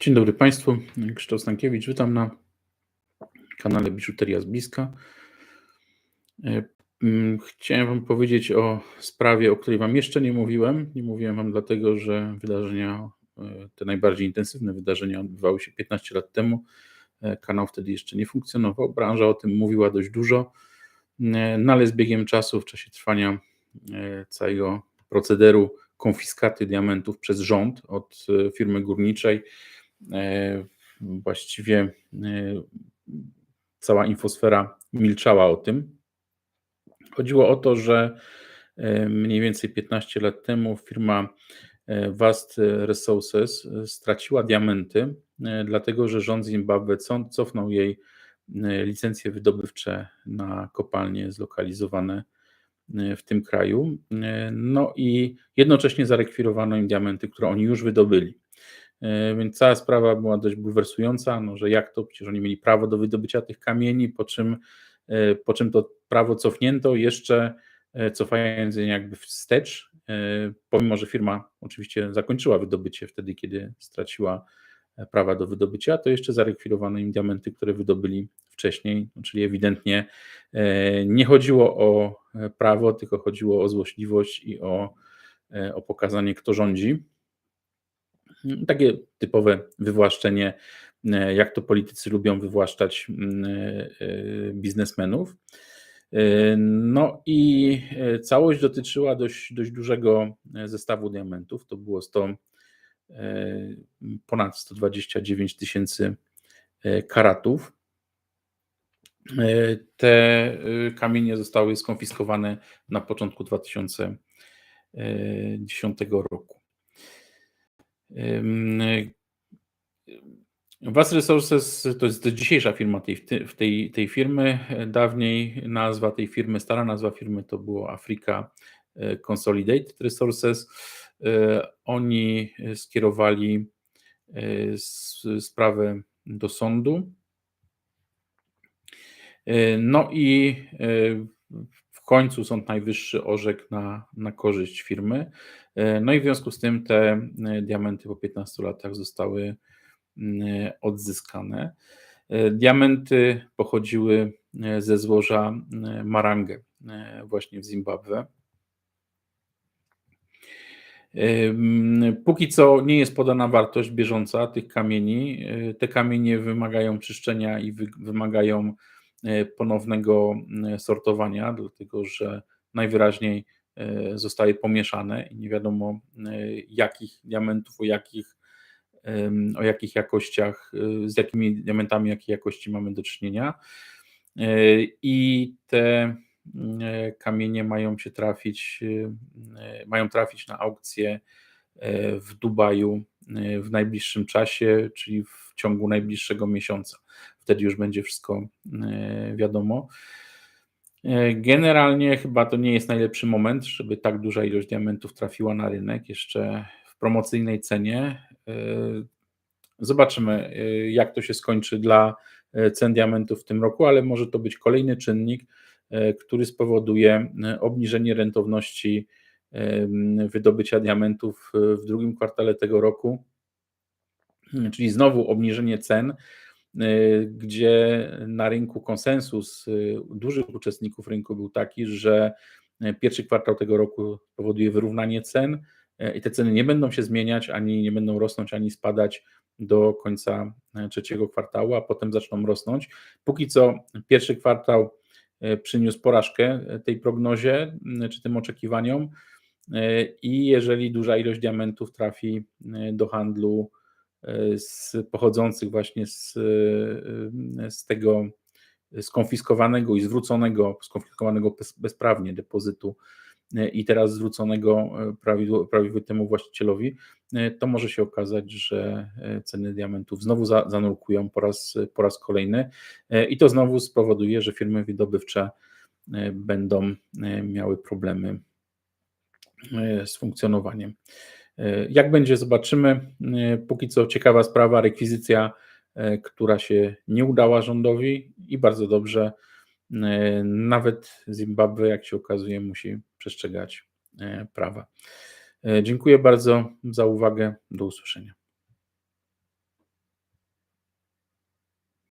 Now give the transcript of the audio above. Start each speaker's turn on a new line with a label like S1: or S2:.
S1: Dzień dobry Państwu, Krzysztof Stankiewicz, witam na kanale Biżuteria z Bliska. E, mm, chciałem Wam powiedzieć o sprawie, o której Wam jeszcze nie mówiłem. Nie mówiłem Wam dlatego, że wydarzenia, e, te najbardziej intensywne wydarzenia odbywały się 15 lat temu. E, kanał wtedy jeszcze nie funkcjonował. Branża o tym mówiła dość dużo, no ale z biegiem czasu, w czasie trwania całego procederu konfiskaty diamentów przez rząd od firmy górniczej, właściwie e, cała infosfera milczała o tym. Chodziło o to, że e, mniej więcej 15 lat temu firma Vast Resources straciła diamenty, dlatego że rząd Zimbabwe cofnął jej licencje wydobywcze na kopalnie zlokalizowane w tym kraju. No i jednocześnie zarekwirowano im diamenty, które oni już wydobyli. E, więc cała sprawa była dość bulwersująca, no, że jak to, przecież oni mieli prawo do wydobycia tych kamieni, po czym, e, po czym to prawo cofnięto, jeszcze e, cofając je jakby wstecz, pomimo, że firma oczywiście zakończyła wydobycie wtedy, kiedy straciła prawa do wydobycia, to jeszcze zarekwirowano im diamenty, które wydobyli wcześniej, no, czyli ewidentnie nie chodziło o prawo, tylko chodziło o złośliwość i o, o pokazanie, kto rządzi. Takie typowe wywłaszczenie, e, jak to politycy lubią wywłaszczać mm, e, e, biznesmenów. No i całość dotyczyła dość, dość dużego zestawu diamentów. To było 100, ponad 129 tysięcy karatów. Te kamienie zostały skonfiskowane na początku 2010 roku. Was Resources to jest dzisiejsza firma tej, tej, tej firmy. Dawniej nazwa tej firmy, stara nazwa firmy to było Africa e, Consolidated Resources. E, oni skierowali sprawę do sądu. No i końcu Sąd Najwyższy orzekł na, na korzyść firmy. E, no i w związku z tym te e, diamenty po 15 latach zostały mm, odzyskane. E, diamenty pochodziły ze złoża Marange, właśnie w Zimbabwe. Póki co nie jest podana wartość bieżąca tych kamieni. Te kamienie wymagają czyszczenia i wymagają E, ponownego e, sortowania, dlatego że najwyraźniej e, zostaje pomieszane i nie wiadomo jakich diamentów, o jakich, o jakich jakościach, z jakimi diamentami, jakiej jakości mamy do czynienia. I te kamienie mają się trafić, mają trafić na aukcję w Dubaju w najbliższym czasie, czyli w ciągu najbliższego miesiąca wtedy już będzie wszystko e, wiadomo. E, generalnie chyba to nie jest najlepszy moment, żeby tak duża ilość diamentów trafiła na rynek jeszcze w promocyjnej cenie. E, zobaczymy, jak to się skończy dla cen diamentów w tym roku, ale może to być kolejny czynnik, który spowoduje obniżenie rentowności wydobycia diamentów w drugim kwartale tego roku, czyli znowu obniżenie cen gdzie na rynku konsensus y, dużych uczestników rynku był taki, że y, pierwszy kwartał tego roku powoduje wyrównanie cen i te ceny nie będą się zmieniać, ani nie będą rosnąć, ani spadać do końca trzeciego kwartału, a potem zaczną rosnąć. Póki co pierwszy kwartał przyniósł porażkę tej prognozie czy tym oczekiwaniom i jeżeli duża ilość diamentów trafi do handlu z, pochodzących właśnie z, z tego skonfiskowanego i zwróconego, skonfiskowanego bezprawnie depozytu i teraz zwróconego prawidłowemu właścicielowi, to może się okazać, że ceny diamentów znowu zanurkują po raz, po raz kolejny i to znowu spowoduje, że firmy wydobywcze będą miały problemy z funkcjonowaniem. E, jak będzie, zobaczymy. E, póki co ciekawa sprawa, rekwizycja, e, która się nie udała rządowi i bardzo dobrze. Nawet Zimbabwe, jak się okazuje, musi przestrzegać prawa. Dziękuję bardzo za uwagę. Do usłyszenia.